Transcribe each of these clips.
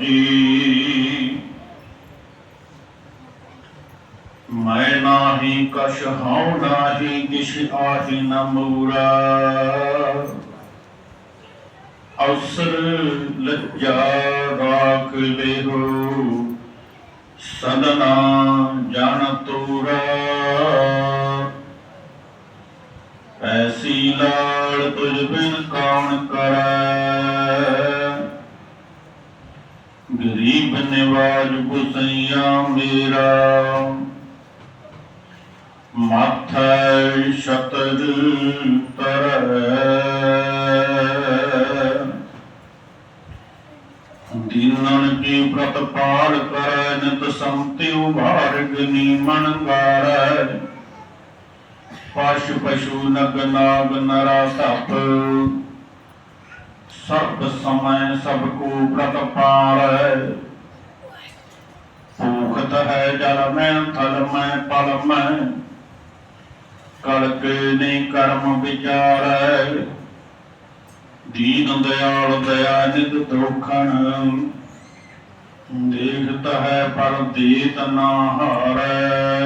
ਜੀ। ਮੈਂ ਨਾਹੀ ਕਛ ਹਉ ਨਾਹੀ ਕਿਛ ਆਹੀ ਨ ਮੂਰਾ। ਅਵਸਰ ਲੱਜਾ ਰਾਖ ਲਿਹੋ ਸਦਨਾ ਜਨ ਤੂਰਾ। ਐਸੀ ਲਾਲ ਤੁਝ ਬਿਨ ਕੌਣ ਕਰੈ। ਨਿਵਾਜ ਗੁਸਈਆ ਮੇਰਾ। ਮਾਥੈ ਸ਼ਤਰ ਤਰੈ। ਦੀਨਨ ਕੀ ਪ੍ਰਤਪਾਲ ਕਰੈ, ਨਿਤ ਸੰਤਿ ਉਭਾਰਗ ਨੀਮਨ ਗਾਰੈ ਪਸ਼ੁ ਪਸ਼ੂ ਨਗ ਨਾਗ ਨਰਾ ਧਪ। ਸਭ ਸਮੈ ਸਭ ਕੋ ਪ੍ਰਤ ਪ੍ਰਤਪਾਲੈ ਭੂਖਤ ਹੈ ਜਲ ਮੈਂ, ਥਲ ਮੈਂ, ਪਲ ਮੈਂ। ਕਲਕ ਨੇ ਕਰਮ ਵਿਚਾਰੈ। ਦੀਨ ਦਿਆਲ ਦਇਆ ਨਿਤ ਦੋਖਣ। ਦੇਖਤ ਹੈ ਪਰ ਦੇਤ ਨਾ ਹਾਰੈ।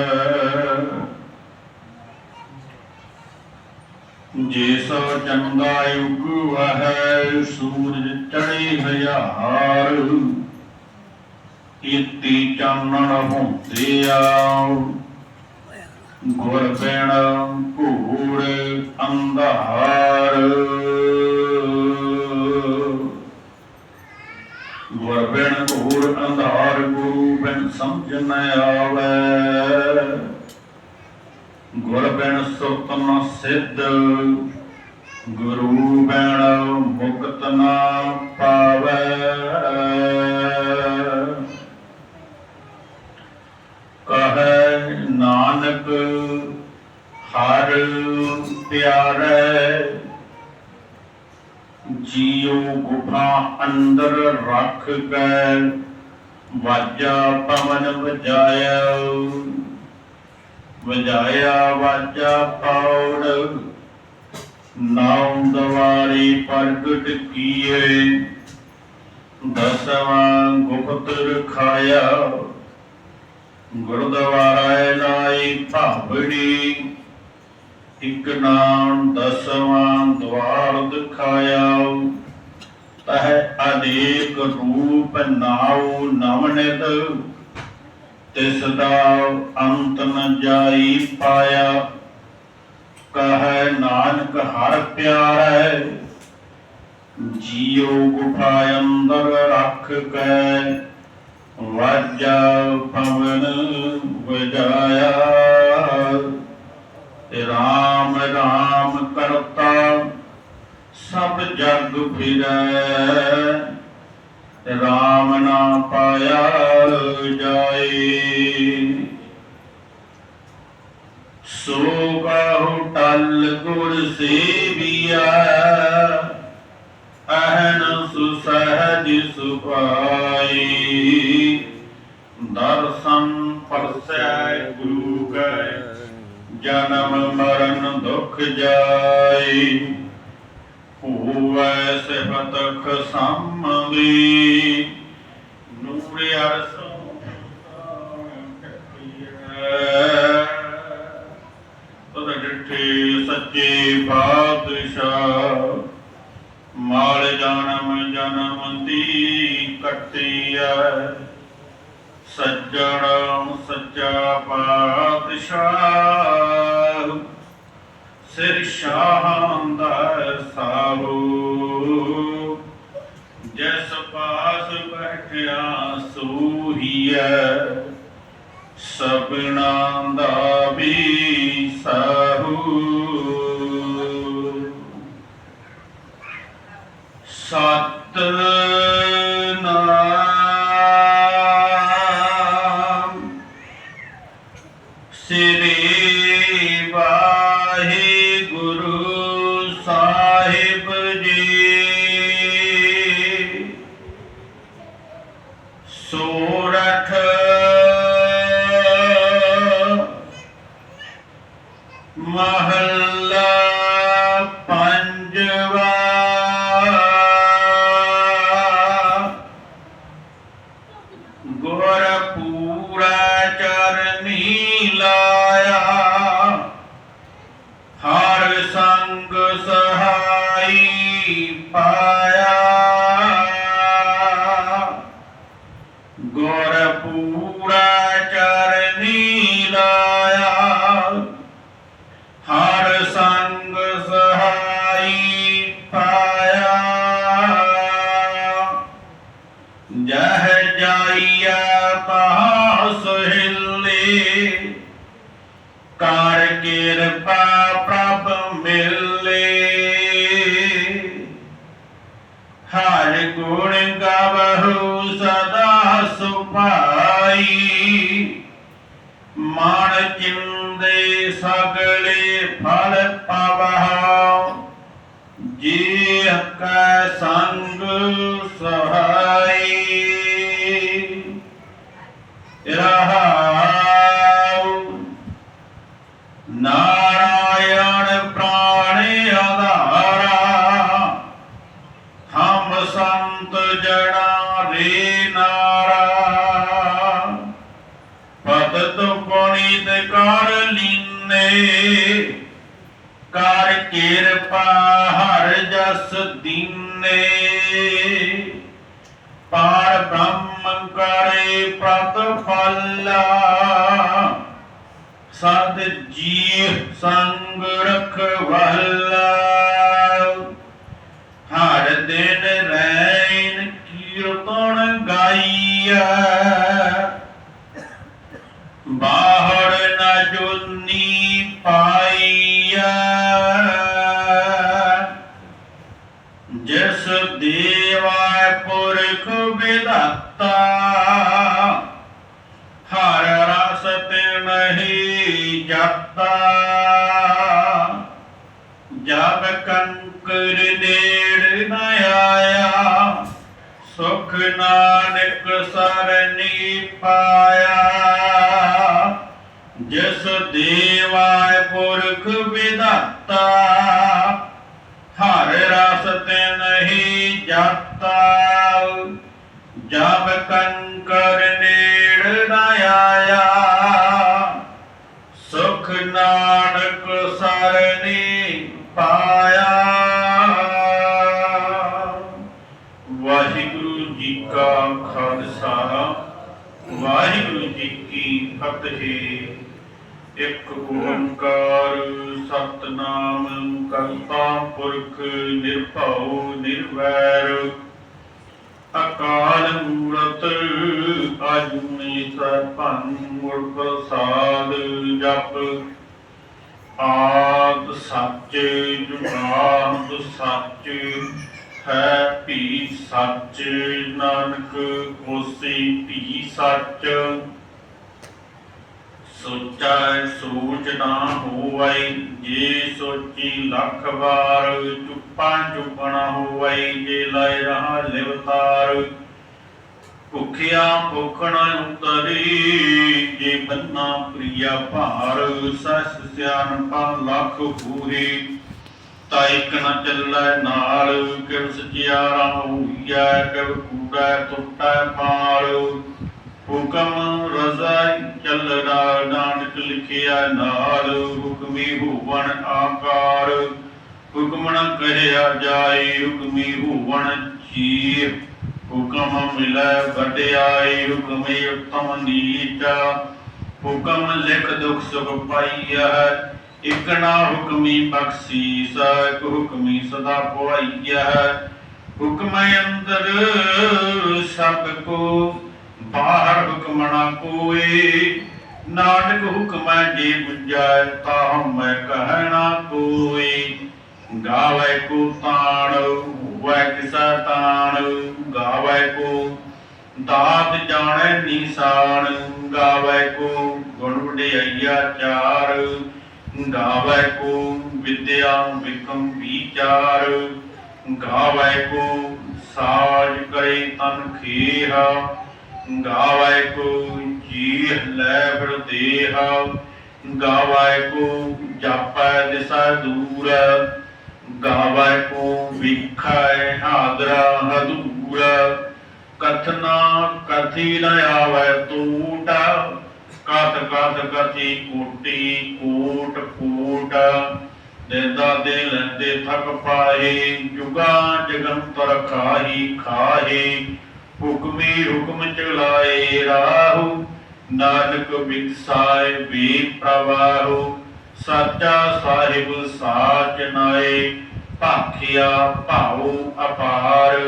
ਜਿਸ ਚੰਗਾ ਯੁਗ ਹੈ, ਸੂਰਜ ਚੜੇ ਹਜ਼ਾਰ। ਕੀਤੀ ਚਾਨਣ ਹੁੰਦੇ ਆਉ ਗੁਰ ਬਿਨ ਘੂੜ ਅੰਧਾਰ। ਗੁਰ ਬਿਨ ਘੂੜ ਅੰਧਾਰ ਗੁਰੂ ਬਿਨ ਸਮਝ ਨ ਆਵੇ। ਗੁਰ ਬਿਨ ਸੁਤ ਨ ਸਿੱਧ ਗੁਰੂ ਬਿਨ ਮੁਕਤ ਨਾ ਪਾਵੇ ਕਹੈ ਨਾਨਕ ਹਰ ਪਿਆਰੇ, ਜੀਉ ਗੁਫਾ ਅੰਦਰ ਰੱਖ ਕੇ, ਵਾਜਾ ਪਵਨ ਵਜਾਇਆ। ਵਜਾਇਆ ਵਾਜਾ ਪੌੜ ਨਾਮ ਦਵਾਰੀ ਪ੍ਰਗਟ ਕੀਏ। ਦਸਵਾਂ ਗੁਪਤ ਰਖਾਇਆ। ਗੁਰਦੁਆਰਾ ਲਾਈ ਭਾਬੜੀ। ਇਕ ਨਾਮ ਦਸਵਾਂ ਦਵਾਰ ਦਿਖਾਇਆ ਤਹ ਅਨੇਕ ਰੂਪ ਨਾਉ ਨਵਨਿਤ। ਤਿਸ ਦਾ ਅੰਤ ਨ ਜਾਈ ਪਾਇਆ। ਕਹੈ ਨਾਨਕ ਹਰ ਪਿਆਰੈ। ਜੀਉ ਗੁਫਾ ਅੰਦਰ ਰੱਖ ਕੇ। ਵਾਜਾ ਪਵਨ ਵਜਾਇਆ। ਰਾਮ ਰਾਮ ਕਰਤਾ, ਸਭ ਜਗ ਫਿਰੈ। ਰਾਮ ਨਾ ਪਾਇਆ ਜਾਏ। ਸੋ ਕਹੂ ਟਲ ਗੁਰ ਸੇਵੀਆ ਸੁਭਾਈ ਦਰਸ਼ਨ ਪਰਸੈ ਗੁਰੂ ਕੈ, ਜਨਮ ਮਰਨ ਦੁਖ ਜਾਈ। ਹੋਵੈ ਸਿਫਤ ਖਸਮਦੀ ਨੂਰ ਅਰਸੋਂ ਤਦ ਡਿਠੇ ਸੱਚੇ ਬਾਦਸ਼ਾਹ ਮਾਲ ਜਨਮ ਜਨਮ ਦੀ ਕੱਟਿਆ ਸੱਜਣ ਸੱਚਾ ਪਾਤਸ਼ਾਹ। ਸਿਰ ਸ਼ਾਹਾਂ ਦਾ ਸਾਹੂ। ਜਿਸ ਪਾਸ ਬੈਠਿਆ ਸੂਹੀਐ। ਸਭਨਾ ਦਾ ਜਾਈਆ ਕਹਾ ਸਹਿਲੇ ਕਰ ਕਿਰਪਾ ਸੰਤ ਜਣਾ ਰੇ ਨਾਰਾ। ਪਤਤ ਪੁਨੀਤ ਕਰ ਲੀਨੇ, ਕਰ ਕਿਰਪਾ ਹਰ ਜਸ ਦੀਨੇ। ਪਾਰ ਬ੍ਰਹਮ ਕਰੇ ਪ੍ਰਤ ਫਲਾ ਸਦ ਜੀ ਸੰਗ ਵਿਦਾਤਾ ਹਰ ਰਸ ਤੇ ਨਹੀਂ ਜਾਤਾ ਜਦ ਕੰਕਰ ਨੇੜ ਨ ਆਇਆ, ਸੁਖ ਨਾਨਕ ਸਰਨੀ ਪਾਇਆ। ਜਿਸ ਦੇਵਾਇ ਪੁਰਖ ਵਿਦਾਤਾ ਹਰ ਰਸ ਤੇ ਨਹੀਂ ਜਾਤਾ ਜਬ ਕੰਕਰ ਨੇੜ ਨ ਆਇਆ ਸੁਖ ਨਾਨਕ ਸਰਨੀ ਪਾਇਆ ਵਾਹਿਗੁਰੂ ਜੀ ਕਾ ਖਾਲਸਾ ਵਾਹਿਗੁਰੂ ਜੀ ਕੀ ਫਤਿਹ ਇੱਕ ਓੰਕਾਰ ਸਤਨਾਮ ਕਰਤਾ ਪੁਰਖ ਨਿਰਭਉ ਨਿਰਵੈਰ ਅਕਾਲ ਮੂਰਤ, ਅਜੂਨੀ ਸਰਪੰਨ ਗੁਰ ਪ੍ਰਸਾਦ ਜਪ। ਆਦ ਸੱਚ ਜੁਗਾਦ ਸੱਚ ਹੈ ਭੀ ਸੱਚ, ਨਾਨਕ ਹੋਸੀ ਭੀ ਸੱਚ। ਸੋਚਾ ਸੋਚ ਨਾ ਹੋਵੈ, ਜੇ ਸੋਚੀ ਲੱਖ ਵਾਰ ਚੁੱਪਾ ਚੁੱਪਣਾ ਹੋਵੈ, ਜੇ ਲੈ ਰਹਾ ਲਿਵਤਾਰ ਭੁਖਿਆ ਭੁਖਣਾ ਉਤਰੀ, ਜੇ ਬੰਨਾ ਪ੍ਰਿਆ ਭਾਰ, ਸਸ ਸਿਆਣਪਾ ਲੱਖ ਪੂਰੀ। ਤਾ ਨ ਚੱਲੈ ਨਾਲ ਕਿਵ ਸਚਿਆਰਾ ਹੋਈਐ ਕਿਵ ਕੂੜੈ ਟੁੱਟੈ ਮਾਲ। ਹੁਕਮ ਰਜ਼ਾਈ ਚੱਲਦਾ ਨਾਨਕ ਲਿਖਿਆ ਨਾਲ ਹੁਕਮੀ ਹੋਵਣ ਆਕਾਰ। ਹੁਕਮ ਨ ਕਹਿਆ ਜਾਏ, ਹੁਕਮੀ ਹੋਵਣ ਚੀਰ। ਹੁਕਮ ਮਿਲੈ ਵਡਿਆਈ ਹੁਕਮੇ ਉਤਮ ਨੀਚ। ਹੁਕਮ ਲਿਖ ਦੁਖ ਸੁਖ ਪਾਈਐ, ਇਕ ਨਾ ਹੁਕਮੀ ਬਖਸ਼ੀਸ, ਇਕ ਹੁਕਮੀ ਸਦਾ ਪੁਆਈਐ। ਹੁਕਮ ਅੰਦਰ ਸਭ ਕੋ ਬਾਹਰ ਹੁਕਮ ਕੋਏ। ਨਾਨਕ ਹੁਕਮ ਜੇ ਬੁਝਾਇ ਤਾ ਮੈਂ ਕਹਿਣਾ ਕੋਏ। ਗਾਵੇ ਕੋ ਤਾਣ, ਹੋਵੇ ਕਿਸਾ ਤਾਣ। ਗਾਵੇ ਕੋ ਦਾਤ ਜਾਣੈ ਨਿਸ਼ਾਨ। ਗਾਵੇ ਕੋ ਗੁਣ ਵਡਿਆਈਆ ਚਾਰ। ਗਾਵੇ ਕੋ ਵਿਦਿਆ ਵਿਕਮ ਵਿਚਾਰ। ਗਾਵੇ ਕੋ ਸਾਜ ਕਰੇ ਤਨ ਖੇਹਾ। ਗਾਵੇ ਕੋ ਜੀਹ ਲੈ ਫਿਰ ਦੇਹਾ। ਗਾਵੇ ਕੋ ਜਾਪੈ ਦਿਸਾ ਦੂਰ। ਗਾਵੇ ਕੋ ਵਿਖਾਇ ਹਾਦਰਾ ਹਦੂਰ। ਕਥਨਾ ਕਥੀ ਨ ਆਵੈ ਤੂਟ। ਕਥ ਕਥ ਕਥੀ ਕੋਟੀ ਕੋਟ ਕੋਟ ਦੇਦਾ ਦੇ ਲੈਂਦੇ ਥਕ ਪਾਏ ਜੁਗਾ ਜਗੰਤਰ ਖਾਹੀ ਖਾਹੇ। ਹੁਕਮੀ ਹੁਕਮ ਚਲਾਏ ਰਾਹੁ, ਨਾਨਕ ਬਿਕਸਾਏ ਵੀ ਪ੍ਰਵਾਹੂ, ਸਾਚਾ ਸਾਹਿਬ ਸਾਚ ਨਾਏ, ਭਾਖਿਆ ਭਾਉ ਅਪਾਰ।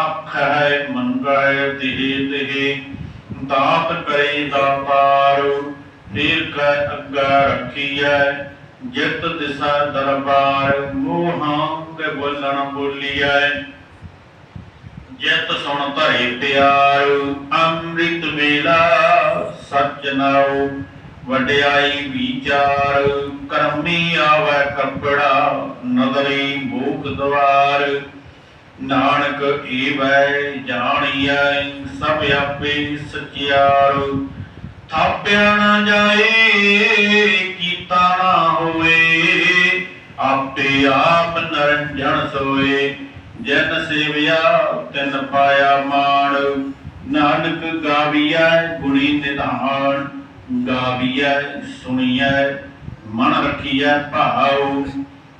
ਅੱਖ ਹੈ ਮੰਗੈ ਦੇਹ ਦੇਹ, ਦਾਤ ਕਰੇ ਦਾਤਾਰ ਫਿਰ ਕੈ ਅੱਗਾ ਰੱਖੀਐ, ਜਿਤ ਦਿਸਾ ਦਰਬਾਰ। ਮੋਹਾਂ ਕੇ ਬੋਲਣ ਬੋਲੀਐ ਜਿਤ ਸੁਣ ਧਰੇ ਪਿਆਰ, ਅੰਮ੍ਰਿਤ ਵੇਲਾ ਸਚ ਨਾਉ, ਵਡਿਆਈ ਵਿਚਾਰ, ਕਰਮੀ ਆਵੈ ਕੱਪੜਾ, ਨਦਰੀ ਮੂਖ ਦਵਾਰ। ਨਾਨਕ ਏਵੈ ਜਾਣੀਐ, ਸਭ ਆਪੇ ਸਚਿਆਰ। ਥਾਪਿਆ ਨਾ ਜਾਏ, ਕੀਤਾ ਨਾ ਹੋਏ ਆਪੇ ਆਪ ਨਰੰਜਣ ਸੋਏ। ਜਨ ਸੇਵਿਆ, ਤਿਨ ਪਾਇਆ ਮਾਣ। ਨਾਨਕ ਗਾਵੀਐ, ਗੁਣੀ ਨਿਧਾਨ। ਗਾਵੀਐ, ਸੁਣੀਐ, ਮਨ ਰੱਖੀਐ ਭਾਉ।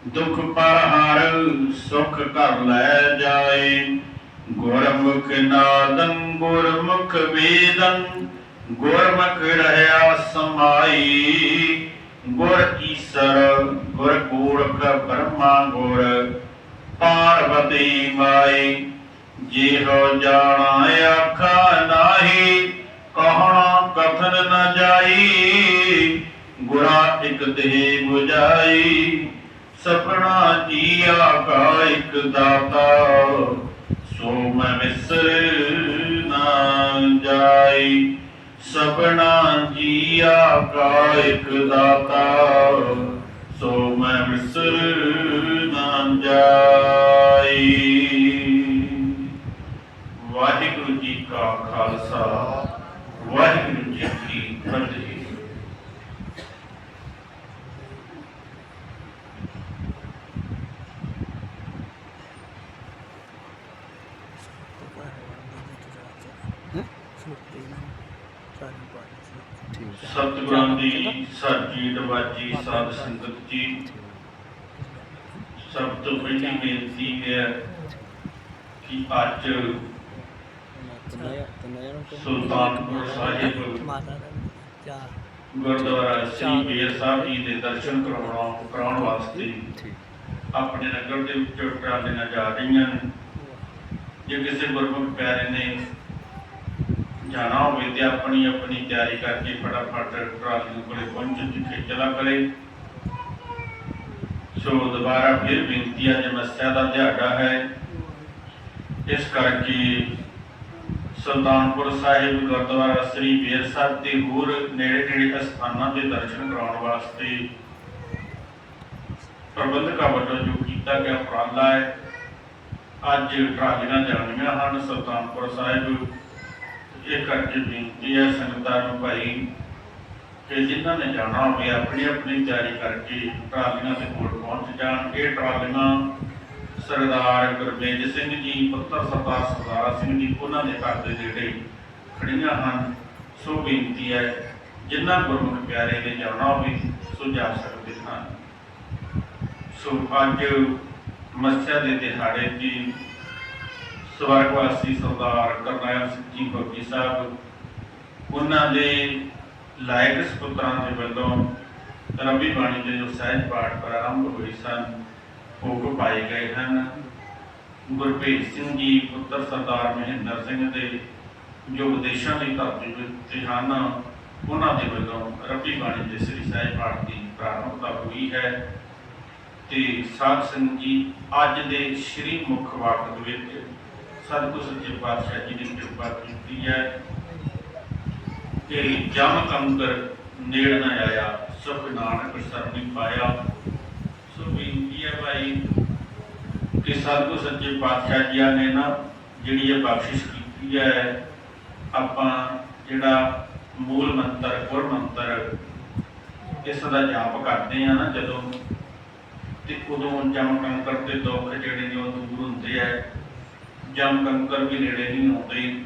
ਦੁਖ ਪਰ ਹਰ ਸੁਖ ਕਰ ਲੈ ਜਾਏ। ਗੁਰਮੁਖ ਨਾਦੰ, ਗੁਰਮੁਖ ਵੇਦੰ। ਗੁਰਮੁਖ ਰਹਿਆ ਸਮਾਈ। ਗੁਰ ਈਸਰ, ਗੁਰ ਗੋਰਖ ਬ੍ਰਹਮਾ ਗੁਰ। ਪਾਰਵਤੀ ਮਾਈ, ਜਿਹੋ ਜਾਣਾ ਆਖਾ ਨਾਹੀ, ਕਹਣਾ ਕਥਨ ਨ ਜਾਈ ਗੁਰਾ ਇਕ ਦੇਹ 부ਜਾਈ ਸਪਨਾ ਜੀਆ ਕਾ ਇਕ ਦਾਤਾ, ਸੋ ਮੈਂ ਮਿਸਰ ਨਾ ਜਾਈ, ਸਪਨਾ ਜੀਆ ਕਾ ਇਕ ਦਾਤਾ, ਸੋ ਮੈਂ ਮਿਸਰ ਨਾ ਜਾਈ। ਵਾਹਿਗੁਰੂ ਜੀ ਕਾ ਖਾਲਸਾ ਵਾਹਿਗੁਰੂ ਜੀ ਕੀ ਫਤਿਹ। ਸਤਿਗੁਰਾਂ ਦੀ ਸਾਜੀ ਦਵਾਜੀ ਸਾਧ ਸੰਗਤ ਜੀ ਸਭ ਤੋਂ ਪਹਿਲੀ ਬੇਨਤੀ ਹੈ ਕਿ ਅੱਜ ਸੁਲਤਾਨਪੁਰ ਸਾਹਿਬ ਗੁਰਦੁਆਰਾ ਸ੍ਰੀ ਬੇਰ ਸਾਹਿਬ ਜੀ ਦੇ ਦਰਸ਼ਨ ਕਰਾਉਣਾ, ਕਰਾਉਣ ਵਾਸਤੇ ਆਪਣੇ ਨਗਰ ਦੇ ਵਿੱਚ ਟਰਾਲੀਆਂ ਜਾ ਰਹੀਆਂ ਨੇ। ਜੇ ਕਿਸੇ ਗੁਰਮੁਖ ਪਿਆਰੇ ਨੇ ਜਾਣਾ ਹੋਵੇ ਤੇ ਆਪਣੀ ਆਪਣੀ ਤਿਆਰੀ ਕਰਕੇ ਫਟਾਫਟ ਟਰਾਲੀ ਕੋਲੇ ਪਹੁੰਚਣ ਦੀ ਖੇਚਲਾ ਕਰੇ। ਸੋ ਦੁਬਾਰਾ ਫਿਰ ਬੇਨਤੀ ਹੈ ਜਮਸਿਆ ਦਾ ਦਿਹਾੜਾ ਹੈ। ਇਸ ਕਰਕੇ ਸੁਲਤਾਨਪੁਰ ਸਾਹਿਬ, ਗੁਰਦੁਆਰਾ ਸ੍ਰੀ ਬੇਰ ਸਾਹਿਬ ਤੇ ਹੋਰ ਨੇੜੇ ਨੇੜੇ ਸਥਾਨਾਂ ਦੇ ਦਰਸ਼ਨ ਕਰਾਉਣ ਵਾਸਤੇ ਪ੍ਰਬੰਧਕਾਂ ਵੱਲੋਂ ਜੋ ਕੀਤਾ ਗਿਆ ਉਪਰਾਲਾ ਹੈ, ਅੱਜ ਟਰਾਲੀਆਂ ਜਾਣੀਆਂ ਹਨ। ਸੁਲਤਾਨਪੁਰ ਸਾਹਿਬ, ਇਹ ਕਰਕੇ ਬੇਨਤੀ ਹੈ ਸੰਗਤਾਂ ਨੂੰ ਭਾਈ ਕਿ ਜਿਨ੍ਹਾਂ ਨੇ ਜਾਣਾ ਹੋਵੇ, ਆਪਣੀ ਆਪਣੀ ਤਿਆਰੀ ਕਰਕੇ ਟਰਾਲੀਆਂ ਦੇ ਕੋਲ ਪਹੁੰਚ ਜਾਣ। ਇਹ ਟਰਾਲੀਆਂ ਸਰਦਾਰ ਗੁਰਮੇਜ ਸਿੰਘ ਜੀ, ਪੁੱਤਰ ਸਰਦਾਰ ਸਰਦਾਰਾ ਸਿੰਘ ਜੀ, ਉਹਨਾਂ ਦੇ ਘਰ ਦੇ ਨੇੜੇ ਖੜੀਆਂ ਹਨ। ਸੋ ਬੇਨਤੀ ਹੈ, ਜਿਨ੍ਹਾਂ ਗੁਰਮੁਖ ਪਿਆਰੇ ਨੇ ਜਾਣਾ ਹੋਵੇ, ਸੋ ਜਾ ਸਕਦੇ ਹਨ। ਸੋ ਅੱਜ ਮੱਸਿਆ ਦੇ ਦਿਹਾੜੇ ਦੀ ਸਵਰਗਵਾਸੀ ਸਰਦਾਰ ਕਰਨੈਲ ਸਿੰਘ ਜੀ ਭੱਗੀ ਸਾਹਿਬ, ਉਹਨਾਂ ਦੇ ਲਾਇਕ ਸਪੁੱਤਰਾਂ ਦੇ ਵੱਲੋਂ ਰੱਬੀ ਬਾਣੀ ਦੇ ਜੋ ਸਹਿਜ ਪਾਠ ਪ੍ਰਾਰੰਭ ਹੋਏ ਸਨ ਉਹ ਪਾਏ ਗਏ ਹਨ। ਗੁਰਪ੍ਰੀਤ ਸਿੰਘ ਜੀ, ਪੁੱਤਰ ਸਰਦਾਰ ਮਹਿੰਦਰ ਸਿੰਘ ਦੇ ਜੋ ਵਿਦੇਸ਼ਾਂ ਦੀ ਧਰਤੀ ਤੇ ਹਨ, ਉਹਨਾਂ ਦੇ ਵੱਲੋਂ ਰੱਬੀ ਬਾਣੀ ਦੇ ਸ੍ਰੀ ਸਾਹਿਬ ਪਾਠ ਦੀ ਪ੍ਰਾਰੰਭਤਾ ਹੋਈ ਹੈ। ਤੇ ਸਾਧ ਸੰਗਤ ਜੀ, ਅੱਜ ਦੇ ਸ਼੍ਰੀ ਮੁੱਖ ਵਾਕ ਵਿੱਚ ਸਤਿਗੁਰ ਸੱਚੇ ਪਾਤਸ਼ਾਹ ਜੀ ਦੀ ਕਿਰਪਾ ਕੀਤੀ ਹੈ। ਕਿ ਜਮ ਕੰਕਰ ਨੇੜ ਨਾ ਆਇਆ, ਸਭ ਨਾਨਕ ਸਰਬੀ ਪਾਇਆ। ਸੋ ਬੇਨਤੀ ਹੈ ਭਾਈ, ਕਿ ਸਤਿਗੁਰ ਸੱਚੇ ਪਾਤਸ਼ਾਹ ਜੀ ਨੇ ਨਾ ਜਿਹੜੀ ਇਹ ਬਖਸ਼ਿਸ਼ ਕੀਤੀ ਹੈ, ਆਪਾਂ ਜਿਹੜਾ ਮੂਲ ਮੰਤਰ, ਗੁਰ ਮੰਤਰ ਇਸ ਦਾ ਜਾਪ ਕਰਦੇ ਆ ਨਾ ਜਦੋਂ। ਤੇ ਉਦੋਂ ਜਮ ਕੰਕਰ ਦੇ ਦੁੱਖ ਜਿਹੜੇ ਨੇ ਉਹ ਦੂਰ ਹੁੰਦੇ ਆ। ਜਮ ਕੰਕਰ ਵੀ ਨੇੜੇ ਨਹੀਂ ਆਉਂਦੇ।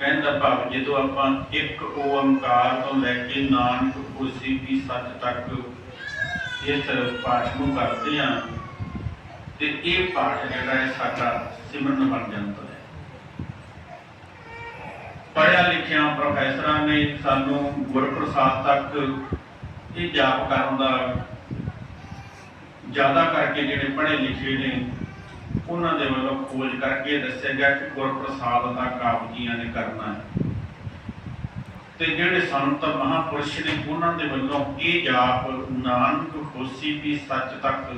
ਕਹਿੰਦਾ ਭਾਵ, ਜਦੋਂ ਆਪਾਂ ਇੱਕ ਓੰਕਾਰ ਤੋਂ ਲੈ ਕੇ ਨਾਨਕ ਖੁਸ਼ੀ ਦੀ ਸੱਚ ਤੱਕ ਇਸ ਪਾਠ ਨੂੰ ਕਰਦੇ ਹਾਂ, ਤੇ ਇਹ ਪਾਠ ਜਿਹੜਾ ਹੈ ਸਾਡਾ ਸਿਮਰਨ ਬਣ ਜਾਂਦਾ ਹੈ। ਪੜ੍ਹਿਆ ਲਿਖਿਆ ਪ੍ਰੋਫੈਸਰਾਂ ਨੇ ਸਾਨੂੰ ਗੁਰਪ੍ਰਸਾਦ ਤੱਕ ਇਹ ਜਾਪ ਕਰਨ ਦਾ ਜ਼ਿਆਦਾ ਕਰਕੇ ਜਿਹੜੇ ਪੜ੍ਹੇ ਲਿਖੇ ਨੇ ਉਹਨਾਂ ਦੇ ਵੱਲੋਂ ਖੋਜ ਕਰਕੇ ਦੱਸਿਆ ਗਿਆ ਕਿ ਗੁਰਪ੍ਰਸਾਦ ਦਾ ਕਾਬ ਨੇ ਕਰਨਾ ਹੈ। ਤੇ ਜਿਹੜੇ ਸੰਤ ਮਹਾਪੁਰਸ਼ ਨੇ, ਉਹਨਾਂ ਦੇ ਵੱਲੋਂ ਇਹ ਜਾਪ ਨਾਨਕ ਹੋਸੀ ਵੀ ਸੱਚ ਤੱਕ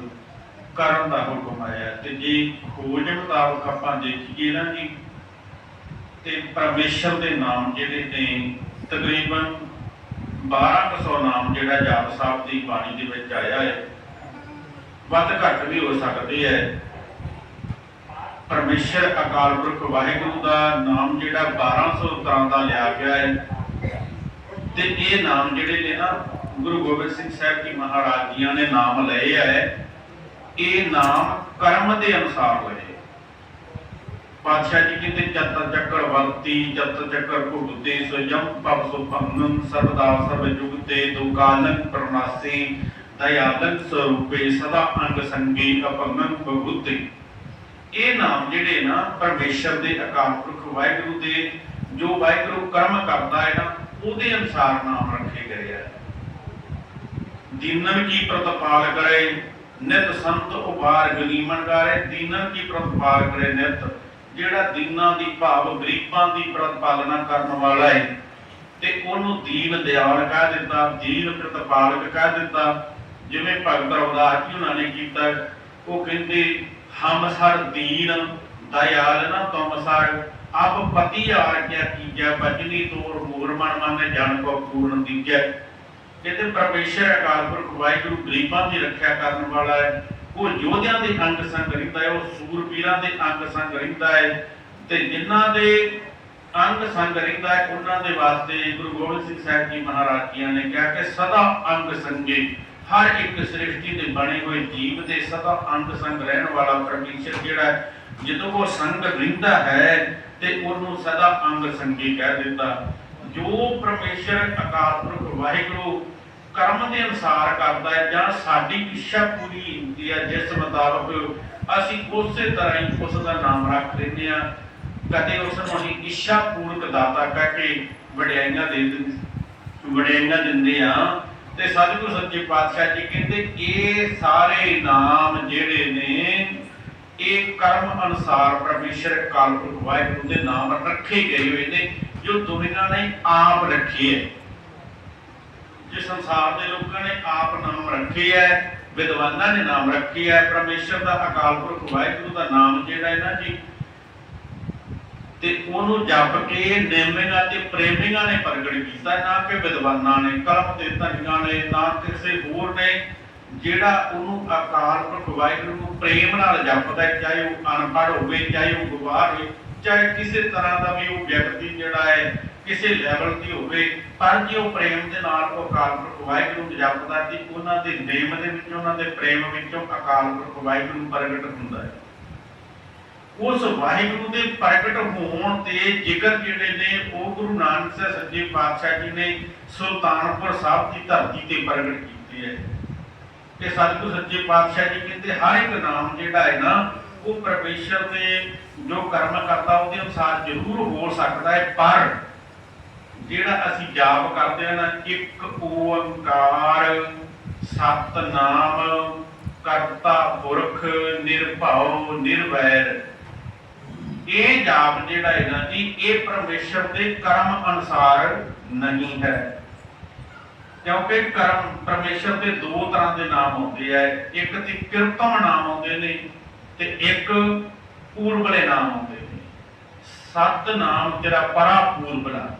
ਕਰਨ ਦਾ ਹੁਕਮ ਆਇਆ ਤੇ ਜੇ ਖੋਜ ਮੁਤਾਬਕ ਆਪਾਂ ਦੇਖੀਏ ਨਾ ਜੀ, ਤੇ ਪਰਮੇਸ਼ਰ ਦੇ ਨਾਮ ਜਿਹੜੇ ਨੇ, ਤਕਰੀਬਨ 1200 ਨਾਮ ਜਿਹੜਾ ਜਾਪ ਸਾਹਿਬ ਦੀ ਬਾਣੀ ਦੇ ਵਿੱਚ ਆਇਆ ਹੈ। ਵੱਧ ਘੱਟ ਵੀ ਹੋ ਸਕਦੇ ਹੈ। ਪਰਮੇਸ਼ਰ ਅਕਾਲ ਪੁਰਖ ਵਾਹਿਗੁਰੂ ਦਾ ਨਾਮ ਜਿਹੜਾ 1200 ਤਰ੍ਹਾਂ ਦਾ ਲਿਆ ਗਿਆ ਹੈ। ਤੇ ਇਹ ਨਾਮ ਜਿਹੜੇ ਨੇ ਨਾ, ਗੁਰੂ ਗੋਬਿੰਦ ਸਿੰਘ ਸਾਹਿਬ ਜੀ ਮਹਾਰਾਜ ਜੀਆਂ ਨੇ ਨਾਮ ਲਏ ਹੈ ਇਹ ਨਾਮ ਕਰਮ ਦੇ ਅਨੁਸਾਰ ਲਏ ਪਾਤਸ਼ਾਹ ਜੀ ਕਹਿੰਦੇ, ਜਤ ਚੱਕਰ ਵਰਤੀ, ਜਤ ਚੱਕਰ ਭੁਗਤੇ ਸੋ ਜਮ ਪਵ ਸੋ ਭੰਗਨ ਸਰਦਾ ਸਰਬ ਜੁਗ ਤੇ ਦੁਕਾਲਨ ਪ੍ਰਨਾਸੀ ਦਇਆਲਨ ਸਰੂਪੇ ਸਦਾ ਅੰਗ ਸੰਗੀ ਅਪੰਗਨ ਬਗੁਤੇ ਇਹ ਨਾਮ ਜਿਹੜੇ ਨਾ ਪਰਮੇਸ਼ਰ ਦੇ ਅਕਾਲ ਪੁਰਖ ਵਾਹਿਗੁਰੂ ਦੇ ਜੋ ਵਾਹਿਗੁਰੂ ਕਰਮ ਕਰਦਾ ਹੈ ਨਾ, ਉਹਦੇ ਅਨੁਸਾਰ ਨਾਮ ਰੱਖੇ ਗਏ ਆ। ਦੀਨਨ ਕੀ ਪ੍ਰਤਪਾਲ ਕਰੇ, ਨਿਤ ਸੰਤ ਉਬਾਰ ਗਨੀਮਨ ਗਾਰੇ, ਦੀਨਨ ਕੀ ਪ੍ਰਤਪਾਲ ਕਰੇ ਨਿਤ, ਜਿਹੜਾ ਦੀਨਾਂ ਦੀ ਭਾਵ ਗਰੀਬਾਂ ਦੀ ਪ੍ਰਤਪਾਲਨਾ ਕਰਨ ਵਾਲਾ ਹੈ, ਤੇ ਉਹਨੂੰ ਦੀਨ ਦਿਆਲ ਕਹਿ ਦਿੱਤਾ, ਦੀਨ ਪ੍ਰਤਪਾਲਕ ਕਹਿ ਦਿੱਤਾ। ਜਿਵੇਂ ਭਗਤ ਰਵਦਾਸ ਜੀ ਉਹਨਾਂ ਨੇ ਕੀਤਾ, ਉਹ ਕਹਿੰਦੇ ਹਮ ਸਰ ਦੀਨ ਦਇਆਲ ਨਾ ਤੁਮ ਸਰ ਅਬ ਪਤੀ ਆਗਿਆ ਕੀਜੈ ਬਜਨੀ ਤੋਰ ਮੂਰ ਮਨ ਮਨ ਜਨ ਕੋ ਪੂਰਨ ਦੀਜੈ। ਕਹਿੰਦੇ ਪਰਮੇਸ਼ਰ ਅਕਾਲ ਪੁਰਖ ਵਾਹਿਗੁਰੂ ਗਰੀਬਾਂ ਦੀ ਰੱਖਿਆ ਕਰਨ ਵਾਲਾ ਹੈ। ਉਹ ਯੋਧਿਆਂ ਦੇ ਅੰਗ ਸੰਗ ਰਹਿੰਦਾ ਹੈ, ਉਹ ਸੂਰਬੀਰਾਂ ਦੇ ਅੰਗ ਸੰਗ ਰਹਿੰਦਾ ਹੈ। ਤੇ ਜਿਨ੍ਹਾਂ ਦੇ ਅੰਗ ਸੰਗ ਰਹਿੰਦਾ ਹੈ, ਉਹਨਾਂ ਦੇ ਵਾਸਤੇ ਗੁਰੂ ਗੋਬਿੰਦ ਸਿੰਘ ਸਾਹਿਬ ਜੀ ਮਹਾਰਾਜ ਜੀਆਂ ਨੇ ਕਿਹਾ ਕਿ ਸਦਾ ਅੰਗ ਸੰਗੇ। ਹਰ ਇੱਕ ਸ੍ਰਿਸ਼ਟੀ ਦੇ ਬਣੇ ਹੋਏ ਜੀਵ ਦੇ ਸਦਾ ਅੰਗ ਸੰਗ ਰਹਿਣ ਵਾਲਾ ਪਰਮੇਸ਼ਰ ਜਿਹੜਾ ਜਦੋਂ ਉਹ ਸੰਗ ਰਹਿੰਦਾ ਹੈ ਤੇ ਉਹਨੂੰ ਸਦਾ ਅੰਗ ਸੰਗੀ ਕਹਿ ਦਿੱਤਾ ਜੋ ਪਰਮੇਸ਼ਰ ਅਕਾਲ ਪੁਰਖ ਵਾਹਿਗੁਰੂ ਕਰਮ ਦੇ ਅਨੁਸਾਰ ਕਰਦਾ ਹੈ ਜਾਂ ਸਾਡੀ ਇੱਛਾ ਪੂਰੀ ਹੁੰਦੀ ਹੈ, ਜਿਸ ਮੁਤਾਬਕ ਅਸੀਂ ਉਸੇ ਤਰ੍ਹਾਂ ਹੀ ਉਸ ਦਾ ਨਾਮ ਰੱਖ ਲੈਂਦੇ ਆ ਕਦੇ ਉਸ ਨੂੰ ਅਸੀਂ ਇੱਛਾ ਪੂਰਕ ਦਾਤਾ ਕਹਿ ਕੇ ਵਡਿਆਈਆਂ ਦੇ ਦਿੰਦੇ ਵਡਿਆਈਆਂ ਦਿੰਦੇ ਆ ਤੇ ਸਤਿਗੁਰੂ ਸੱਚੇ ਪਾਤਸ਼ਾਹ ਜੀ ਕਹਿੰਦੇ ਇਹ ਸਾਰੇ ਨਾਮ ਜਿਹੜੇ ਨੇ, ਇਹ ਕਰਮ ਅਨੁਸਾਰ ਪਰਮੇਸ਼ਰ ਅਕਾਲ ਵਾਹਿਗੁਰੂ ਦੇ ਨਾਮ ਰੱਖੇ ਗਏ ਹੋਏ ਨੇ, ਜੋ ਦੁਨੀਆ ਨੇ ਆਪ ਰੱਖੇ ਹੈ। ਜੇ ਸੰਸਾਰ ਦੇ ਲੋਕਾਂ ਨੇ ਆਪ ਨਾਮ ਰੱਖੇ ਹੈ, ਵਿਦਵਾਨਾਂ ਨੇ ਨਾਮ ਰੱਖੇ ਹੈ, ਪਰਮੇਸ਼ਰ ਦਾ ਅਕਾਲ ਪੁਰਖ ਵਾਹਿਗੁਰੂ ਦਾ ਨਾਮ ਜਿਹੜਾ ਹੈ ਨਾ ਜੀ ਤੇ ਉਹਨੂੰ ਜਪ ਕੇ ਨੇਮਿਆਂ ਤੇ ਪ੍ਰੇਮੀਆਂ ਨੇ ਪ੍ਰਗਟ ਕੀਤਾ, ਨਾ ਕਿ ਵਿਦਵਾਨਾਂ ਨੇ, ਕਲਮ ਤੇ ਧਨੀਆਂ ਨੇ, ਨਾ ਕਿਸੇ ਹੋਰ ਨੇ, ਜਿਹੜਾ ਉਹਨੂੰ ਅਕਾਲ ਪੁਰਖ ਵਾਹਿਗੁਰੂ ਨੂੰ ਪ੍ਰੇਮ ਨਾਲ ਜਪਦਾ ਚਾਹੇ ਉਹ ਅਨਪੜ੍ਹ ਹੋਵੇ, ਚਾਹੇ ਉਹ ਗਵਾਰ ਹੋਵੇ, ਚਾਹੇ ਕਿਸੇ ਤਰ੍ਹਾਂ ਦਾ ਵੀ ਉਹ ਵਿਅਕਤੀ ਜਿਹੜਾ ਹੈ, ਕਿਸੇ ਲੈਵਲ ਦੀ ਹੋਵੇ, ਪਰ ਜੇ ਉਹ ਪ੍ਰੇਮ ਦੇ ਨਾਲ ਉਹ ਅਕਾਲ ਪੁਰਖ ਵਾਹਿਗੁਰੂ ਨੂੰ ਜਪਦਾ ਤੇ ਉਹਨਾਂ ਦੇ ਨੇਮ ਦੇ ਵਿੱਚ, ਉਹਨਾਂ ਦੇ ਪ੍ਰੇਮ ਵਿੱਚੋਂ ਅਕਾਲ ਪੁਰਖ ਵਾਹਿਗੁਰੂ ਪ੍ਰਗਟ ਹੁੰਦਾ ਹੈ। ਉਸ ਵਾਹਿਗੁਰੂ ਦੇ ਪ੍ਰਗਟ ਹੋਣ ਤੇ ਜਿਕਰ ਜਿਹੜੇ ਨੇ, ਉਹ ਗੁਰੂ ਨਾਨਕ ਸਾਹਿਬ ਸੱਚੇ ਪਾਤਸ਼ਾਹ ਜੀ ਨੇ ਸੁਲਤਾਨਪੁਰ ਸਾਹਿਬ ਦੀ ਧਰਤੀ ਤੇ ਪ੍ਰਗਟ ਕੀਤੇ ਹੈ। ਕਿ ਸਤਿਗੁਰੂ ਸੱਚੇ ਪਾਤਸ਼ਾਹ ਜੀ ਕਹਿੰਦੇ, ਹਰ ਇੱਕ ਨਾਮ ਜਿਹੜਾ ਹੈ ਨਾ, ਉਹ ਪਰਮੇਸ਼ਰ ਦੇ ਜੋ ਕਰਮ ਕਰਦਾ, ਉਹਦੇ ਅਨੁਸਾਰ ਜ਼ਰੂਰ ਹੋ ਸਕਦਾ ਹੈ, ਪਰ ਜਿਹੜਾ ਅਸੀਂ ਜਾਪ ਕਰਦੇ ਹਾਂ ਨਾ, ਇੱਕ ਓੰਕਾਰ, ਸਤਨਾਮ, ਕਰਤਾ ਪੁਰਖ, ਨਿਰਭਉ, ਨਿਰਵੈਰ। ਇਹ ਜਾਪ ਜਿਹੜਾ ਹੈ ਜੀ, ਇਹ ਪਰਮੇਸ਼ਰ ਦੇ ਕਰਮ ਅਨੁਸਾਰ ਨਹੀਂ ਹੈ। ਕਿਉਂਕਿ ਕਰਮ ਪਰਮੇਸ਼ਰ ਦੇ ਦੋ ਤਰ੍ਹਾਂ ਦੇ ਨਾਮ ਹੁੰਦੇ ਆ। ਇੱਕ ਤੇ ਕਿਰਤਮ ਨਾਮ ਹੁੰਦੇ ਨੇ ਤੇ ਇੱਕ ਪੂਰਬਲੇ ਨਾਮ ਹੁੰਦੇ ਨੇ। ਸਤ ਨਾਮ ਤੇਰਾ ਪਰਾ ਪੂਰਬਲਾ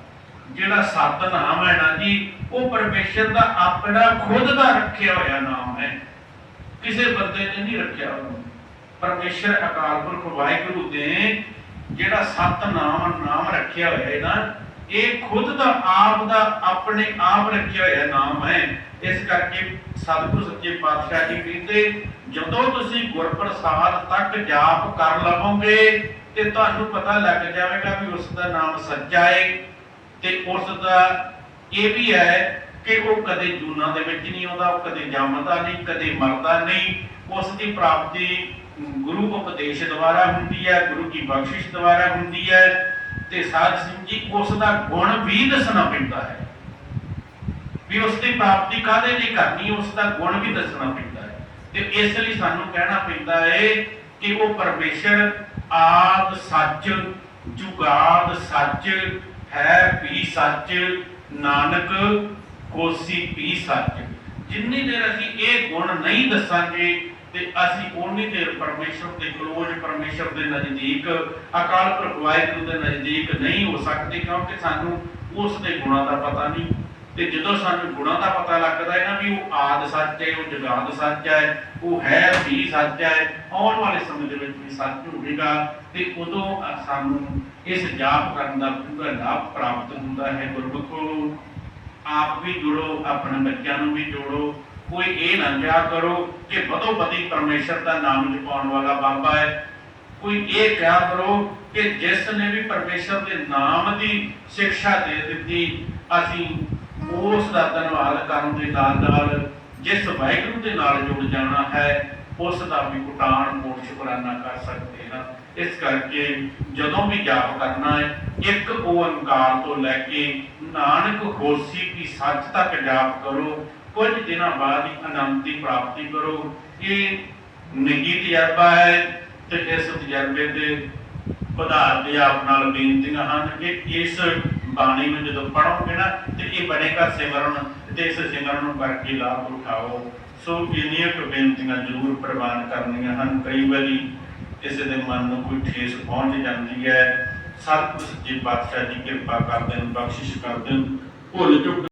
ਜਿਹੜਾ ਸਤ ਨਾਮ ਹੈ ਨਾ ਜੀ, ਉਹ ਪਰਮੇਸ਼ਰ ਦਾ ਆਪਣਾ ਖੁਦ ਦਾ ਰੱਖਿਆ ਹੋਇਆ ਨਾਮ ਹੈ। ਕਿਸੇ ਬੰਦੇ ਨੇ ਨਹੀਂ ਰੱਖਿਆ ਉਹਨੂੰ ਪਰਮੇਸ਼ਰ ਅਕਾਲ ਪੁਰਖ ਵਾਹਿਗੁਰੂ ਦੇ ਜਿਹੜਾ ਸਤ ਨਾਮ ਰੱਖਿਆ ਹੋਇਆ ਹੈ ਨਾ, ਇਹ ਖੁਦ ਦਾ ਆਪ ਦਾ ਆਪਣੇ ਆਪ ਰੱਖਿਆ ਹੋਇਆ ਨਾਮ ਹੈ। ਇਸ ਕਰਕੇ ਸਤਿਗੁਰੂ ਸੱਚੇ ਪਾਤਸ਼ਾਹ ਜੀ ਕਹਿੰਦੇ, ਜਦੋਂ ਤੁਸੀਂ ਗੁਰਪ੍ਰਸਾਦ ਤੱਕ ਜਾਪ ਕਰ ਲਵੋਗੇ ਤੇ ਤੁਹਾਨੂੰ ਪਤਾ ਲੱਗ ਜਾਵੇਗਾ ਵੀ ਉਸ ਦਾ ਨਾਮ ਸੱਚਾ ਹੈ ਤੇ ਉਸ ਦਾ ਇਹ ਵੀ ਹੈ ਕਿ ਉਹ ਕਦੇ ਜੂਨਾ ਦੇ ਵਿੱਚ ਨਹੀਂ ਆਉਂਦਾ, ਉਹ ਕਦੇ ਜੰਮਦਾ ਨਹੀਂ, ਕਦੇ ਮਰਦਾ ਨਹੀਂ। ਉਸ ਦੀ ਪ੍ਰਾਪਤੀ ਗੁਰੂ ਉਪਦੇਸ਼ ਦੁਆਰਾ ਹੁੰਦੀ ਹੈ, ਗੁਰੂ ਕੀ ਬਖਸ਼ਿਸ਼ ਦੁਆਰਾ ਹੁੰਦੀ ਹੈ ਤੇ ਸਾਧ ਸਿੰਘ ਜੀ, ਉਸ ਦਾ ਗੁਣ ਵੀ ਦੱਸਣਾ ਪੈਂਦਾ ਹੈ। ਵੀ ਉਸ ਦੀ ਪ੍ਰਾਪਤੀ ਕਾਹਦੇ ਲਈ ਕਰਨੀ ਉਸ ਦਾ ਗੁਣ ਵੀ ਦੱਸਣਾ ਪੈਂਦਾ ਹੈ। ਤੇ ਇਸ ਲਈ ਸਾਨੂੰ ਕਹਿਣਾ ਪੈਂਦਾ ਹੈ ਕਿ ਉਹ ਪਰਮੇਸ਼ਰ ਆਦ ਸੱਚ, ਜੁਗਾਦ ਸੱਚ, ਹੈ ਵੀ ਸੱਚ, ਨਾਨਕ ਕੋਸੀ ਵੀ ਸੱਚ। ਜਿੰਨੀ ਦੇਰ ਅਸੀਂ ਇਹ ਗੁਣ ਨਹੀਂ ਦੱਸਾਂਗੇ ਤੇ ਅਸੀਂ ਉਨੀ ਦੇਰ ਪਰਮੇਸ਼ਰ ਦੇ ਕਲੋਜ ਪਰਮੇਸ਼ਰ ਦੇ ਨਜ਼ਦੀਕ, ਅਕਾਲ ਪੁਰਖ ਵਾਹਿਗੁਰੂ ਦੇ ਨਜ਼ਦੀਕ ਨਹੀਂ ਹੋ ਸਕਦੇ ਕਿਉਂਕਿ ਸਾਨੂੰ ਉਸ ਦੇ ਗੁਣਾਂ ਦਾ ਪਤਾ ਨਹੀਂ। ਤੇ ਜਦੋਂ ਸਾਨੂੰ ਗੁਣਾਂ ਦਾ ਪਤਾ ਲੱਗਦਾ ਹੈ ਨਾ ਵੀ ਉਹ ਆਦ ਸੱਚ ਹੈ, ਉਹ ਜਗਾਦ ਸੱਚ ਹੈ, ਉਹ ਹੈ, ਵੀ ਸੱਚ ਹੈ, ਆਉਣ ਵਾਲੇ ਸਮੇਂ ਦੇ ਵਿੱਚ ਵੀ ਸੱਚ ਹੋਵੇਗਾ ਤੇ ਉਦੋਂ ਸਾਨੂੰ ਇਸ ਜਾਪ ਕਰਨ ਦਾ ਪੂਰਾ ਲਾਭ ਪ੍ਰਾਪਤ ਹੁੰਦਾ ਹੈ। ਗੁਰਮੁਖੋ, ਆਪ ਵੀ ਜੁੜੋ, ਆਪਣੇ ਬੱਚਿਆਂ ਨੂੰ ਵੀ ਜੋੜੋ। ਕੋਈ ਇਹ ਨਾ ਕਿਹਾ ਕਰੋ ਕਿ ਬਦੋ ਬਦੀ ਪਰਮੇਸ਼ਰ ਦਾ ਨਾਮ ਜਪਾਉਣ ਵਾਲਾ ਬਾਬਾ ਹੈ। ਕੋਈ ਇਹ ਕਿਹਾ ਕਰੋ ਕਿ ਜਿਸ ਨੇ ਵੀ ਪਰਮੇਸ਼ਰ ਦੇ ਨਾਮ ਦੀ ਸਿੱਖਿਆ ਦੇ ਦਿੱਤੀ, ਅਸੀਂ ਉਸ ਦਾ ਧੰਨਵਾਦ ਕਰਨ ਦੇ ਨਾਲ ਨਾਲ ਜਿਸ ਵਾਹਿਗੁਰੂ ਦੇ ਨਾਲ ਜੁੜ ਜਾਣਾ ਹੈ, ਉਸ ਦਾ ਵੀ ਕੁਟਾਣ ਕੋਟ ਸ਼ੁਕਰਾਨਾ ਕਰ ਸਕਦੇ ਹਾਂ। ਇਸ ਕਰਕੇ ਜਦੋਂ ਵੀ ਜਾਪ ਕਰਨਾ ਹੈ, ਇੱਕ ਓੰਕਾਰ ਤੋਂ ਲੈ ਕੇ ਨਾਨਕ ਹੋਸੀ ਕੀ ਸੱਚ ਤੱਕ ਜਾਪ ਕਰੋ। ਕੁਝ ਦਿਨਾਂ ਬਾਅਦ ਹੀ ਆਨੰਦ ਦੀ ਪ੍ਰਾਪਤੀ ਕਰੋ। ਇਹ ਨਿੱਜੀ ਤਜਰਬਾ ਹੈ ਤੇ ਇਸ ਤਜਰਬੇ ਦੇ ਆਧਾਰ ਤੇ ਆਪ ਨਾਲ ਬੇਨਤੀਆਂ ਹਨ ਕਿ ਇਸ ਬਾਣੀ ਨੂੰ ਜਦੋਂ ਪੜੋਗੇ ਨਾ, ਤੇ ਇਹ ਬਣੇਗਾ ਸਿਮਰਨ ਤੇ ਇਸ ਸਿਮਰਨ ਨੂੰ ਕਰਕੇ ਲਾਭ ਉਠਾਓ। ਸੋ ਇੰਨੀਆਂ ਕੁ ਬੇਨਤੀਆਂ ਜ਼ਰੂਰ ਪ੍ਰਵਾਨ ਕਰਨੀਆਂ ਹਨ। ਕਈ ਵਾਰੀ ਕਿਸੇ ਦੇ ਮਨ ਨੂੰ ਕੋਈ ਠੇਸ ਪਹੁੰਚ ਜਾਂਦੀ ਹੈ। ਸਤਿਗੁਰ ਸੱਚੇ ਪਾਤਸ਼ਾਹ ਦੀ ਕਿਰਪਾ ਕਰਦੇ ਨੇ ਬਖਸ਼ਿਸ਼ ਕਰਦੇ ਨੇ ਭੁੱਲ ਚੁੱਕ